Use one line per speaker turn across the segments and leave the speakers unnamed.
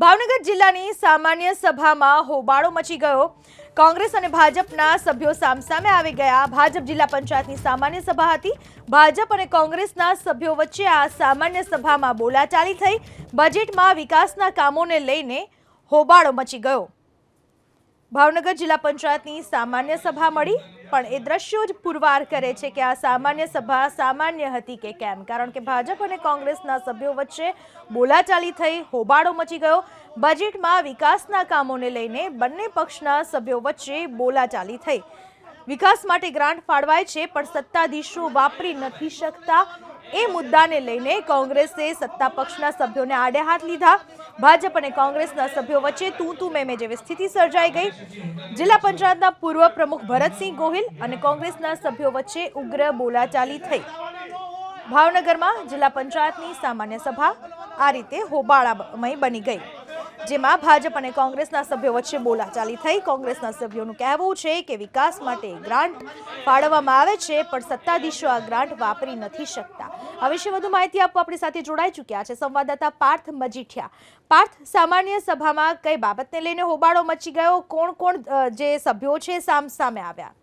ભાવનગર જિલ્લાની સામાન્ય સભામાં હોબાળો મચી ગયો. કોંગ્રેસ અને ભાજપના સભ્યો સામસામે આવી ગયા. ભાજપ જિલ્લા પંચાયતની સામાન્ય સભા હતી. ભાજપ અને કોંગ્રેસના સભ્યો વચ્ચે આ સામાન્ય સભામાં બોલાચાલી થઈ. બજેટમાં વિકાસના કામોને લઈને હોબાળો મચી ગયો. ભાવનગર જિલ્લા પંચાયતની સામાન્ય સભા મળી. પણ એ દ્રશ્યો જ પુરવાર કરે છે કે આ સામાન્ય સભા સામાન્ય હતી કે કેમ? કારણ કે ભાજપ અને કોંગ્રેસના સભ્યો વચ્ચે બોલાચાલી થઈ, હોબાળો મચી ગયો. બજેટમાં વિકાસના કામોને લઈને બંને પક્ષના સભ્યો વચ્ચે બોલાચાલી થઈ. વિકાસ માટે ગ્રાન્ટ ફાળવાય છે, પણ સત્તાધીશો વાપરી નથી શકતા. એ મુદ્દાને લઈને કોંગ્રેસે સત્તા પક્ષના સભ્યોને આડે હાથ લીધા. ભાજપ અને કોંગ્રેસના સભ્યો વચ્ચે તું તું મેમે જેવી સ્થિતિ સર્જાઈ ગઈ. જિલ્લા પંચાયતના પૂર્વ પ્રમુખ ભરતસિંહ ગોહિલ અને કોંગ્રેસના સભ્યો વચ્ચે ઉગ્ર બોલાચાલી થઈ. ભાવનગરમાં જિલ્લા પંચાયતની સામાન્ય સભા આ રીતે હોબાળામય બની ગઈ. જેમાં ભાજપ અને કોંગ્રેસના સભ્યો વચ્ચે બોલાચાલી થઈ. કોંગ્રેસના સભ્યોનું કહેવું છે કે વિકાસ માટે ગ્રાન્ટ ફાળવવામાં આવે છે, પણ સત્તાધીશો આ ગ્રાન્ટ વાપરી નથી શકતા. આ વિશે વધુ માહિતી આપવા આપણી સાથે જોડાઈ ચૂક્યા છે સંવાદદાતા પાર્થ મજીઠિયા. પાર્થ, સામાન્ય સભામાં કઈ બાબતને લઈને હોબાળો મચી ગયો? કોણ કોણ જે સભ્યો છે સામ સામે આવ્યા?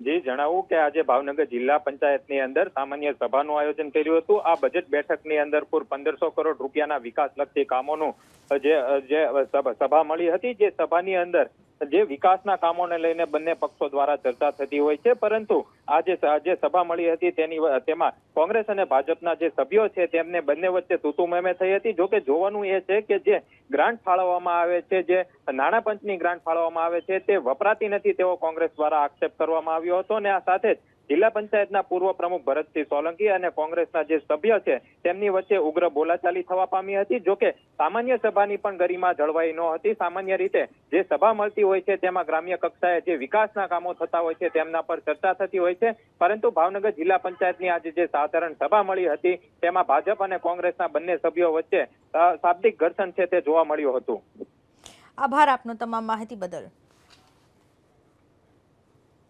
જી જણાવું કે આજે ભાવનગર જિલ્લા પંચાયતની અંદર સામાન્ય સભાનું આયોજન કર્યું હતું. આ બજેટ બેઠકની અંદર કુલ પંદરસો કરોડ રૂપિયાના વિકાસલક્ષી કામોનું જે સભા મળી હતી, જે સભાની અંદર જે વિકાસના કામોને લઈને બંને પક્ષો દ્વારા ચર્ચા થતી હોય છે, પરંતુ આજે જે સભા મળી હતી તેની તેમાં કોંગ્રેસ અને ભાજપના જે સભ્યો છે તેમને બંને વચ્ચે તૂતુમેમે થઈ હતી. જોકે જોવાનું એ છે કે જે ગ્રાન્ટ ફાળવવામાં આવે છે, જે નાણાં પંચની ગ્રાન્ટ ફાળવવામાં આવે છે, તે વપરાતી નથી તેવો કોંગ્રેસ દ્વારા આક્ષેપ કરવામાં આવ્યો હતો અને આ સાથે જ જિલ્લા પંચાયતના પૂર્વ પ્રમુખ ભરતસિંહ સોલંકી અને કોંગ્રેસના જે સભ્ય છે, તેમની વચ્ચે ઉગ્ર બોલાચાલી થવા પામી હતી. જોકે સામાન્ય સભાની પણ ગરિમા જળવાઈ ન હતી. સામાન્ય રીતે જે સભા મળતી હોય છે, તેમાં ગ્રામ્ય કક્ષાએ જે વિકાસના કામો થતા હોય છે, તેમના પર ચર્ચા થતી હોય છે. પરંતુ ભાવનગર જિલ્લા પંચાયતની આજે જે સાધારણ સભા મળી હતી, તેમાં ભાજપ અને કોંગ્રેસના બંને સભ્યો વચ્ચે શાબ્દિક ઘર્ષણ છે તે જોવા મળ્યું હતું.
આભાર આપનો તમામ માહિતી બદલ.